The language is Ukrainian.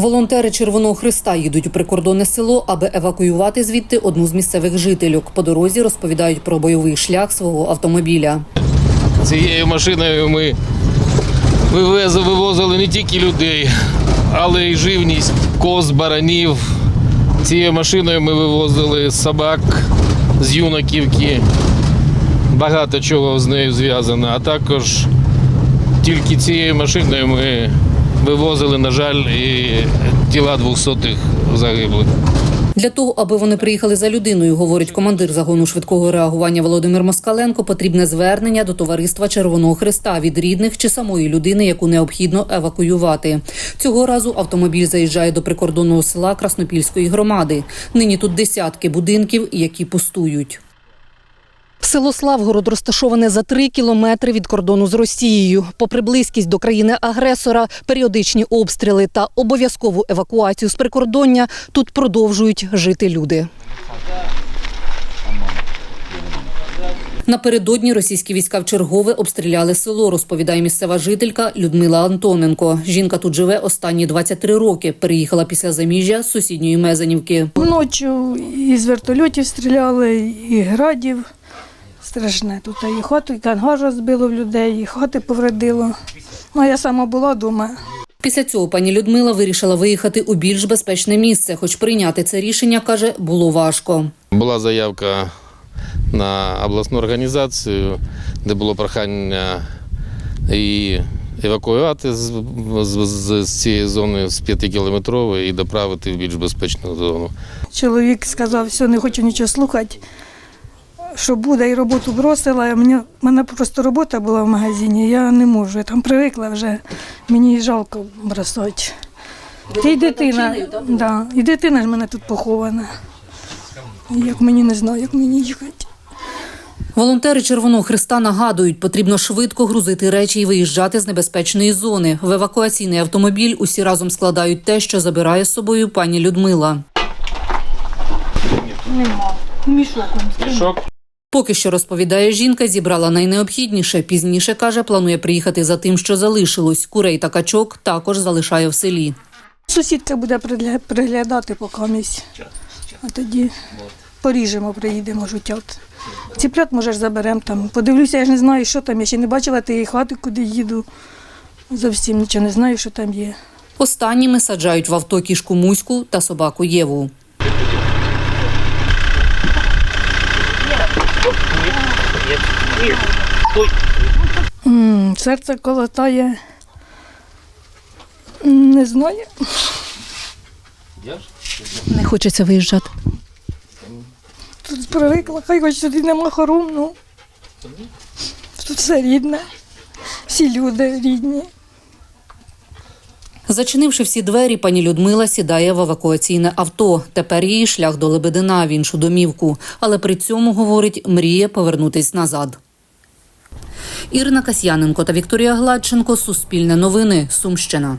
Волонтери Червоного Христа їдуть у прикордонне село, аби евакуювати звідти одну з місцевих жительок. По дорозі розповідають про бойовий шлях свого автомобіля. Цією машиною ми вивезли, вивозили не тільки людей, але й живність, коз, баранів. Цією машиною ми вивозили собак з юнаківки. Багато чого з нею зв'язано. А також тільки цією машиною ми вивозили, на жаль, і тіла двохсотих загиблих. Для того, аби вони приїхали за людиною, говорить командир загону швидкого реагування Володимир Москаленко, потрібне звернення до товариства Червоного Христа від рідних чи самої людини, яку необхідно евакуювати. Цього разу автомобіль заїжджає до прикордонного села Краснопільської громади. Нині тут десятки будинків, які пустують. Село Славгород розташоване за три кілометри від кордону з Росією. Попри близькість до країни-агресора, періодичні обстріли та обов'язкову евакуацію з прикордоння тут продовжують жити люди. Напередодні російські війська вчергове обстріляли село, розповідає місцева жителька Людмила Антоненко. Жінка тут живе останні 23 роки. Переїхала після заміжжя з сусідньої Мезенівки. Ночі із вертольотів стріляли, і градів. Страшне тут. І хату, і кангар розбило в людей, і хати повредило. Ну, я сама була вдома. Після цього пані Людмила вирішила виїхати у більш безпечне місце, хоч прийняти це рішення, каже, було важко. Була заявка на обласну організацію, де було прохання і евакуювати з, з, з, з цієї зони з 5-кілометрової і доправити в більш безпечну зону. Чоловік сказав, все, не хочу нічого слухати. Що буде, і роботу бросила. Мені, в мене просто робота була в магазині, я не можу. Я там привикла вже, мені жалко бросати. Ти й дитина, да, і дитина ж мене тут похована. Як мені не знаю, як мені їхати. Волонтери Червоного Христа нагадують, потрібно швидко грузити речі і виїжджати з небезпечної зони. В евакуаційний автомобіль усі разом складають те, що забирає з собою пані Людмила. Нема. Мішок. Мішок Поки що розповідає жінка, зібрала найнеобхідніше. Пізніше каже, планує приїхати за тим, що залишилось. Курей та качок також залишає в селі. Сусідка буде приглядати поки місць. А тоді поріжемо, приїдемо жутят. Ціплят, може, заберемо там. Подивлюся, я ж не знаю, що там. Я ще не бачила тієї хати, куди їду. Зовсім нічого не знаю, що там є. Останніми саджають в авто кішку Муську та собаку Єву. Серце колотає. Не знаю. Не хочеться виїжджати. Тут привикла, хай хоч сюди нема хором, ну. Тут все рідне. Всі люди рідні. Зачинивши всі двері, пані Людмила сідає в евакуаційне авто. Тепер її шлях до Лебедина в іншу домівку. Але при цьому, говорить, мріє повернутись назад. Ірина Касьяненко та Вікторія Гладченко. Суспільне новини. Сумщина.